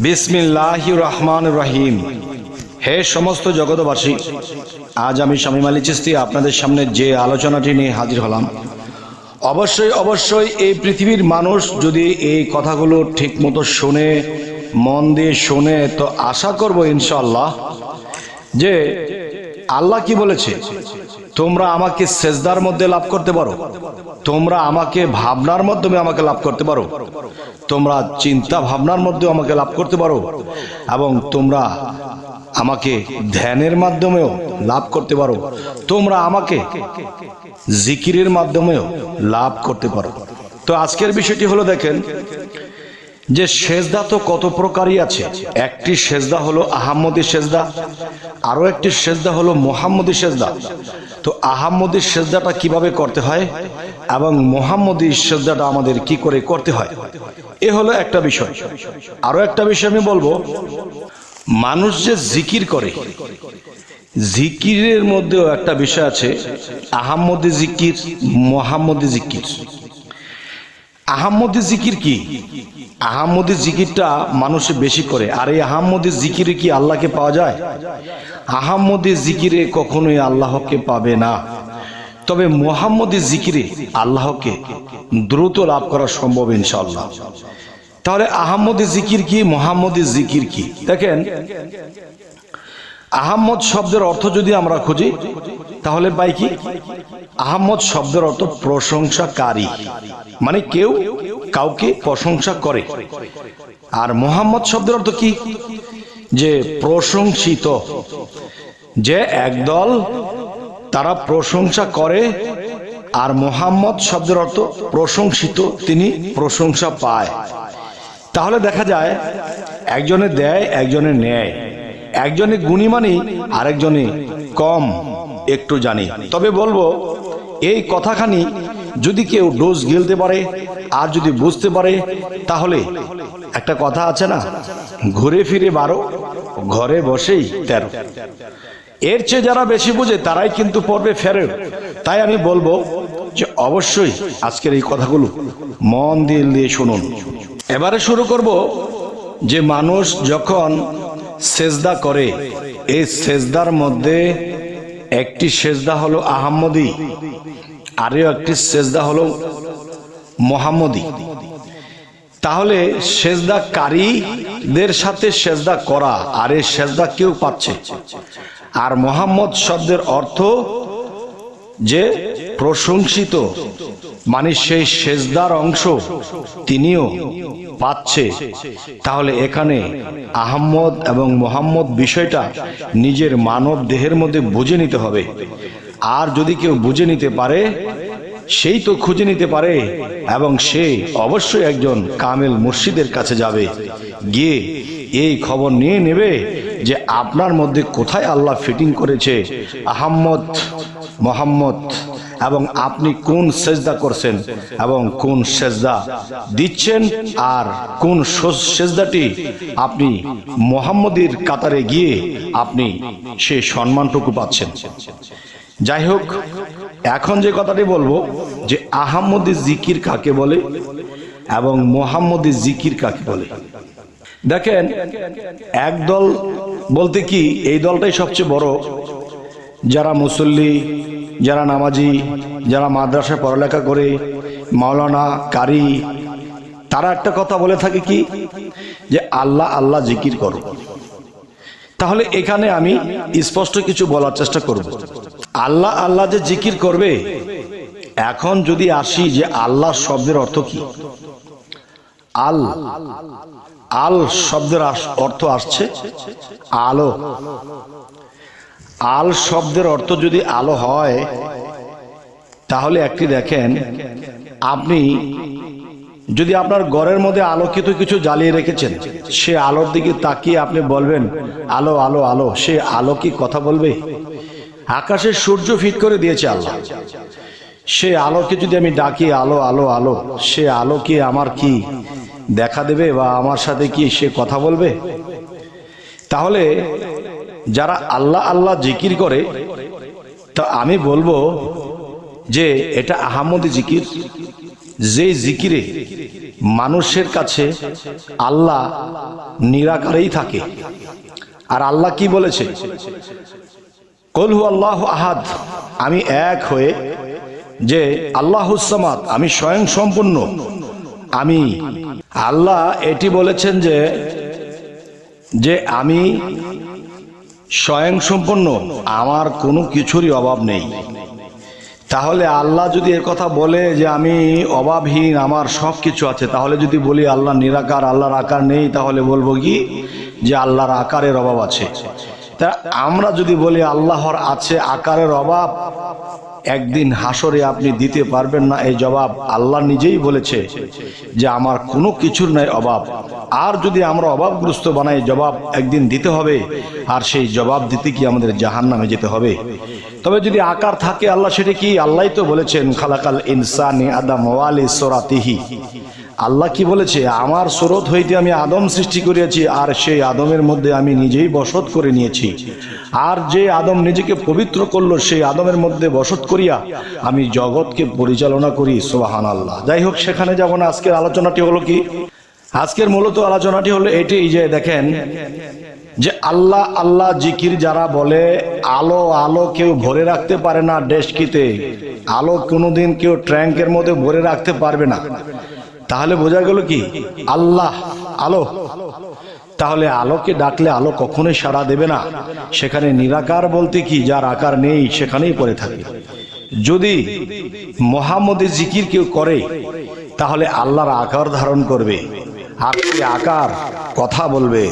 বিসমিল্লাহ রহমান রহিম হে সমস্ত জগতবাসী আজ আমি শামীম আলী চিস্তি আপনাদের সামনে যে আলোচনাটি নিয়ে হাজির হলাম, অবশ্যই অবশ্যই এই পৃথিবীর মানুষ যদি এই কথাগুলো ঠিকমতো শোনে, মন দিয়ে শোনে, তো আশা করব ইনশাল্লাহ যে আল্লাহ কি বলেছে? তোমরা আমাকে সেজদার মধ্যে লাভ করতে পারো। তোমরা আমাকে ভাবনার মাধ্যমে আমাকে লাভ করতে পারো। তোমরা চিন্তা ভাবনার মধ্যে আমাকে লাভ করতে পারো। এবং তোমরা আমাকে ধ্যানের মাধ্যমেও লাভ করতে পারো। তোমরা আমাকে জিকিরের মাধ্যমেও লাভ করতে পারো। তো আজকের বিষয়টি হলো দেখেন যে সেজদা তো কত প্রকারই আছে। একটি সেজদা হলো আহাম্মদী সেজদা আরও একটি সেজদা হলো মোহাম্মদী সেজদা। তো আহাম্মদী সেজদাটা কীভাবে করতে হয় এবং মোহাম্মদী সেজদাটা আমাদের কি করে করতে হয়? এ হলো একটা বিষয়। আরও একটা বিষয় আমি বলব, মানুষ যে জিকির করে, জিকিরের মধ্যেও একটা বিষয় আছে, আহাম্মদী জিকির, মোহাম্মদী জিকির। আহাম্মদী জিকির কি? আহাম্মদী জিকিরটা মানুষে বেশি করে। আর এই আহাম্মদী জিকিরে কি আল্লাহকে পাওয়া যায়? আহাম্মদী জিকিরে কখনোই আল্লাহকে পাবে না। তবে মোহাম্মদী জিকিরে আল্লাহকে দ্রুত লাভ করা সম্ভব ইনশাল্লাহ তাহলে আহাম্মদী জিকির কি, মোহাম্মদী জিকির কি? দেখেন আহাম্মদ শব্দের অর্থ যদি আমরা খুঁজি, তাহলে পাই কি? আহম্মদ শব্দের অর্থ প্রশংসাকারী। মানে কেউ কাউকে প্রশংসা করে। আর মোহাম্মদ শব্দের অর্থ কি? যে প্রশংসিত। যে একদল তারা প্রশংসা করে, আর মোহাম্মদ শব্দের অর্থ প্রশংসিত, তিনি প্রশংসা পায়। তাহলে দেখা যায়, একজনে দেয়, একজনে নেয়। একজনে গুণী মানি আরেকজনে কম, একটু জানি। তবে বলব, এই কথাখানি যদি কেউ ডোজ গিলতে পারে, আর যদি বুঝতে পারে, তাহলে একটা কথা আছে না? ঘুরে ফিরে বারো, ঘরে বসেই তেরো। এর চেয়ে যারা বেশি বুঝে, তারাই কিন্তু পর্বে ফেরে তাই আমি বলব যে অবশ্যই আজকের এই কথাগুলো মন দিয়ে দিয়ে শুনুন। এবারে শুরু করব যে মানুষ যখন সেজদা করে। এই সেজদার মধ্যে একটি সেজদা হলো আহম্মদী, আরও একটি সেজদা হলো মোহাম্মদী। তাহলে সেজদা কারীদের সাথে সেজদা করা, আর এই সেজদা কেউ পাচ্ছে? আর মোহাম্মদ শব্দের অর্থ যে প্রশংসিত মানে সেই সেজদার অংশ তিনিও পাচ্ছে। তাহলে এখানে আহম্মদ এবং মোহাম্মদ বিষয়টা নিজের মানব দেহের মধ্যে বুঝে নিতে হবে। আর যদি কেউ বুঝে নিতে পারে, সেই তো খুঁজে নিতে পারে এবং সে অবশ্যই একজন কামেল মুর্শিদের কাছে যাবে। গিয়ে এই খবর নিয়ে নেবে যে আপনার মধ্যে কোথায় আল্লাহ ফিটিং করেছে, আহম্মদ, মোহাম্মদ। এবং আপনি কোন সেজদা করছেন এবং কোন সেজদা দিচ্ছেন আর কোন সেজদাটি আপনি মোহাম্মদের কাতারে গিয়ে আপনি সে সম্মানটুকু পাচ্ছেন। যাই হোক, এখন যে কথাটি বলব যে আহম্মদী জিকির কাকে বলে এবং মোহাম্মদী জিকির কাকে বলে। দেখেন একদল বলতে কি এই দলটাই সবচেয়ে বড় যারা মুসল্লি, যারা নামাজি, যারা মাদ্রাসায় পড়ালেখা করে, মাওলানা, কারি, তারা একটা কথা বলে থাকে কি? যে আল্লাহ আল্লাহ জিকির করো। তাহলে এখানে আমি স্পষ্ট কিছু বলার চেষ্টা করব। আল্লাহ আল্লাহ যে জিকির করবে, এখন যদি আসি যে আল্লাহ শব্দের অর্থ কি? আল আল শব্দের অর্থ আসছে আলো। আল শব্দের অর্থ যদি আলো হয়, তাহলে একটি দেখেন, আপনি যদি আপনার ঘরের মধ্যে আলোকিত কিছু জ্বালিয়ে রেখেছেন, সে আলোর দিকে তাকিয়ে আপনি বলবেন, আলো আলো আলো, সে আলো কি কথা বলবে? আকাশে সূর্য ফিট করে দিয়েছে আল্লাহ। সে আলোকে যদি আমি ডাকি, আলো আলো আলো, সে আলো কি আমার কি দেখা দেবে বা আমার সাথে কি সে কথা বলবে? তাহলে যারা আল্লাহ আল্লাহ জিকির করে, তা আমি বলব যে এটা আহমদি জিকির। যে জিকিরে মানুষের কাছে আল্লাহ নিরাকারেই থাকে। আর আল্লাহ কি বলেছে? কলহু আল্লাহ আহাদ। আমি এক হয়ে যে আল্লাহ সামাদ, আমি স্বয়ং সম্পূর্ণ। আমি আল্লাহ এটি বলেছেন যে যে আমি স্বয়ং সম্পন্ন আমার কোনো কিছুরই অভাব নেই। তাহলে আল্লাহ যদি এ কথা বলে যে আমি অভাবহীন, আমার সব কিছু আছে, তাহলে যদি বলি আল্লাহ নিরাকার, আল্লাহর আকার নেই, তাহলে বলব কি? যে আল্লাহর আকারের অভাব আছে। তা আমরা যদি বলি আল্লাহর আছে আকারের অভাব, একদিন হাসরে আপনি দিতে পারবেন না এই জবাব আল্লাহ নিজেই বলেছে যে আমার কোনো কিছুর নাই অভাব। আর যদি আমরা অভাবগ্রস্ত বানাই জবাব একদিন দিতে হবে, আর সেই জবাব দিতে কি আমাদের জাহান নামে যেতে হবে। তবে যদি আকার থাকে আল্লাহ সেটা কি? আল্লাহ তো বলেছেন, খালাকাল ইনসানি আদাম ওয়ালি সোরাতিহি। আল্লাহ কি বলেছে? আমার স্রোত হইতে আমি আদম সৃষ্টি করিয়াছি, আর সেই আদমের মধ্যে আমি নিজেই বসত করে নিয়েছি। আর যে আদম নিজেকে পবিত্র করল, সেই আদমের মধ্যে বসত করিয়া আমি জগৎকে পরিচালনা করি সোহান আল্লাহ যাই হোক, সেখানে যাব না। আজকের আলোচনাটি হলো কি? আজকের মূলত আলোচনাটি হলো এটি যে, দেখেন, যে আল্লাহ আল্লাহ জিকির যারা বলে, আলো আলো কেউ ভরে রাখতে পারে না ডেস্কিতে। আলো কোনোদিন কেউ ট্র্যাঙ্কের মধ্যে ভরে রাখতে পারবে না। তাহলে বোঝা গেল কি? আল্লাহ, আলো। তাহলে আলোকে ডাকলে আলো কখনোই সাড়া দেবে না। সেখানে নিরাকার বলতে কি? যার আকার নেই, সেখানেই পড়ে থাকে। যদি মোহাম্মদের জিকির কেউ করে, তাহলে আল্লাহর আকার ধারণ করবে। আকার, কথা বলবে।